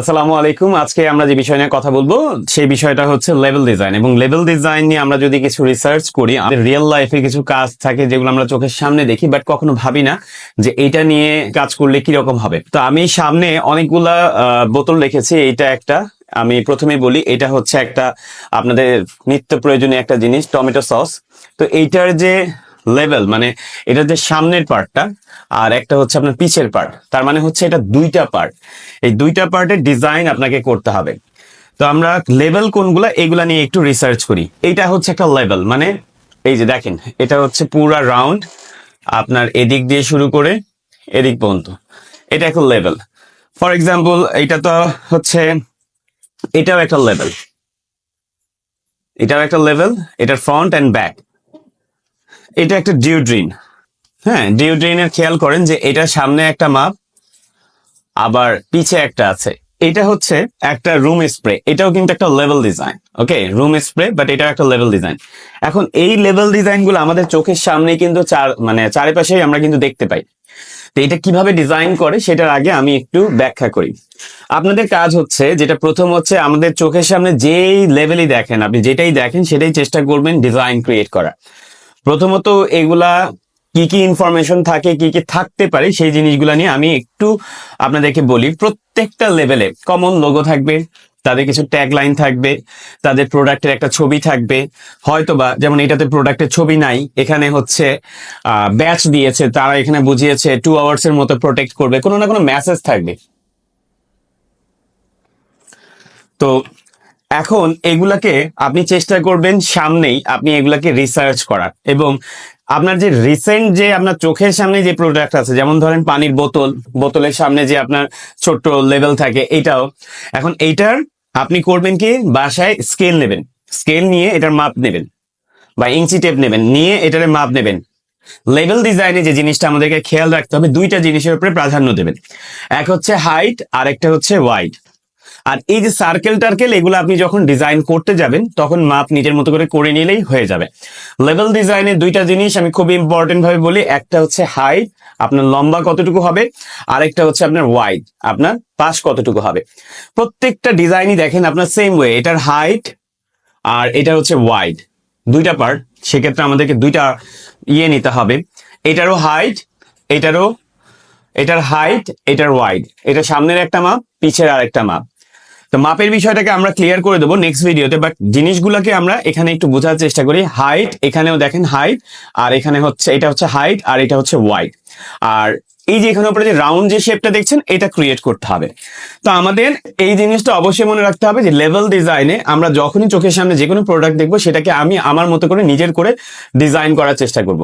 আসসালামু আলাইকুম। আজকে আমরা যে বিষয় নিয়ে কথা বলব, সেই বিষয়টা হচ্ছে লেভেল ডিজাইন এবং লেভেল ডিজাইন নিয়ে আমরা যদি কিছু রিসার্চ করি, আমাদের রিয়েল লাইফে কিছু কাজ থাকে যেগুলো আমরা চোখের সামনে দেখি বাট কখনো ভাবি না যে এটা নিয়ে কাজ করলে কি রকম হবে। তো আমি সামনে অনেকগুলা বোতল রেখেছি, এইটা একটা। আমি প্রথমে বলি, এটা হচ্ছে একটা আপনাদের নিত্য প্রয়োজনীয় একটা জিনিস, টমেটো সস। তো এইটার যে লেভেল মানে এটা যে সামনের পার্টটা আর একটা হচ্ছে আপনার পিছের পার্ট তার মানে হচ্ছে এটা দুইটা পার্ট এই দুইটা পার্টের ডিজাইন আপনাকে করতে হবে। তো আমরা লেভেল কোনগুলা এগুলা নিয়ে একটু রিসার্চ করি। এটা হচ্ছে একটা লেভেল মানে এই যে দেখেন, এটা হচ্ছে পুরা রাউন্ড আপনার এদিক দিয়ে শুরু করে এদিক পর্যন্ত। এটা একটা লেভেল ফর এক্সাম্পল এটা তো হচ্ছে, এটাও একটা লেভেল এটাও একটা লেভেল এটার ফ্রন্ট অ্যান্ড ব্যাক এটা একটা ডিওড্রিন। হ্যাঁ ডিওড্রিনের খেয়াল করেন যে এটা সামনে একটা মাপ, আবার পিছে একটা আছে। এটা হচ্ছে একটা রুম স্প্রে। এটাও কিন্তু একটা level design okay room spray but এটা একটা লেভেল ডিজাইন এখন এই লেভেল ডিজাইনগুলো আমাদের চোখের সামনে কিন্তু চার মানে চারিপাশেই আমরা কিন্তু দেখতে পাই। তো এটা কীভাবে ডিজাইন করে সেটার আগে আমি একটু ব্যাখ্যা করি। আপনাদের কাজ হচ্ছে, যেটা প্রথম হচ্ছে আমাদের চোখের সামনে যেই লেভেলই দেখেন, আপনি যেটাই দেখেন, সেটাই চেষ্টা করবেন ডিজাইন ক্রিয়েট করা প্রথমত এগুলা কি কি ইনফরমেশন থাকে, কি কি থাকতে পারে, সেই জিনিসগুলা নিয়ে আমি একটু আপনাদেরকে বলি। প্রত্যেকটা লেভেলে কমন লোগো থাকবে, তাদের কিছু ট্যাগ লাইন থাকবে, তাদের প্রোডাক্টের একটা ছবি থাকবে। হয়তোবা যেমন এটাতে প্রোডাক্টের ছবি নাই, এখানে হচ্ছে ব্যাচ দিয়েছে, তারা এখানে বুঝিয়েছে টু আওয়ার্স এর মতো প্রোটেক্ট করবে, কোনো না কোনো মেসেজ থাকবে। তো এখন এগুলাকে আপনি চেষ্টা করবেন সামনেই আপনি এগুলাকে রিসার্চ করার। এবং আপনার যে রিসেন্ট যে আপনার চোখের সামনে যে প্রোডাক্ট আছে, যেমন ধরেন পানির বোতল, বোতলের সামনে যে আপনার ছোট্ট লেভেল থাকে, এটাও। এখন এইটার আপনি করবেন কি? বাসায় স্কেল নেবেন। স্কেল নিয়ে এটার মাপ নেবেন। বা ইঞ্চি টেপ নেবেন। নিয়ে এটার মাপ নেবেন। লেভেল ডিজাইনে যে জিনিসটা আমাদেরকে খেয়াল রাখতে হবে, দুইটা জিনিসের উপরে প্রাধান্য দেবেন। এক হচ্ছে হাইট আর একটা হচ্ছে ওয়াইড আর এই যে সার্কেল টার্কেল, এগুলো আপনি যখন ডিজাইন করতে যাবেন, তখন মাপ নিজের মতো করে করে নিলেই হয়ে যাবে। লেভেল ডিজাইনের দুইটা জিনিস আমি খুব ইম্পর্টেন্ট ভাবে বলি। একটা হচ্ছে হাইট আপনার লম্বা কতটুকু হবে? আরেকটা হচ্ছে আপনার ওয়াইড আপনার পাশ কতটুকু হবে? প্রত্যেকটা ডিজাইনই দেখেন আপনার সেম ওয়ে এটার হাইট আর এটা হচ্ছে ওয়াইড দুইটা পার্ট সেক্ষেত্রে আমাদেরকে দুইটা ইয়ে নিতে হবে। এটারও হাইট এটারও, এটার হাইট এটার ওয়াইড এটা সামনের একটা মাপ পিছের আরেকটা মাপ তো মাপের বিষয়টাকে আমরা ক্লিয়ার করে দেবো নেক্সট ভিডিওতে বাট জিনিসগুলোকে আমরা এখানে একটু বোঝার চেষ্টা করি। হাইট এখানেও দেখেন হাইট আর এখানে হচ্ছে, এটা হচ্ছে হাইট আর এটা হচ্ছে ওয়াইড আর এই যে এখানে উপরে যে রাউন্ড যে শেপটা দেখছেন, এটা ক্রিয়েট করতে হবে। তো আমাদের এই জিনিসটা অবশ্যই মনে রাখতে হবে যে লেভেল ডিজাইনে আমরা যখনই চোখের সামনে যে কোনো প্রোডাক্ট দেখব, সেটাকে আমি আমার মতো করে নিজের করে ডিজাইন করার চেষ্টা করব।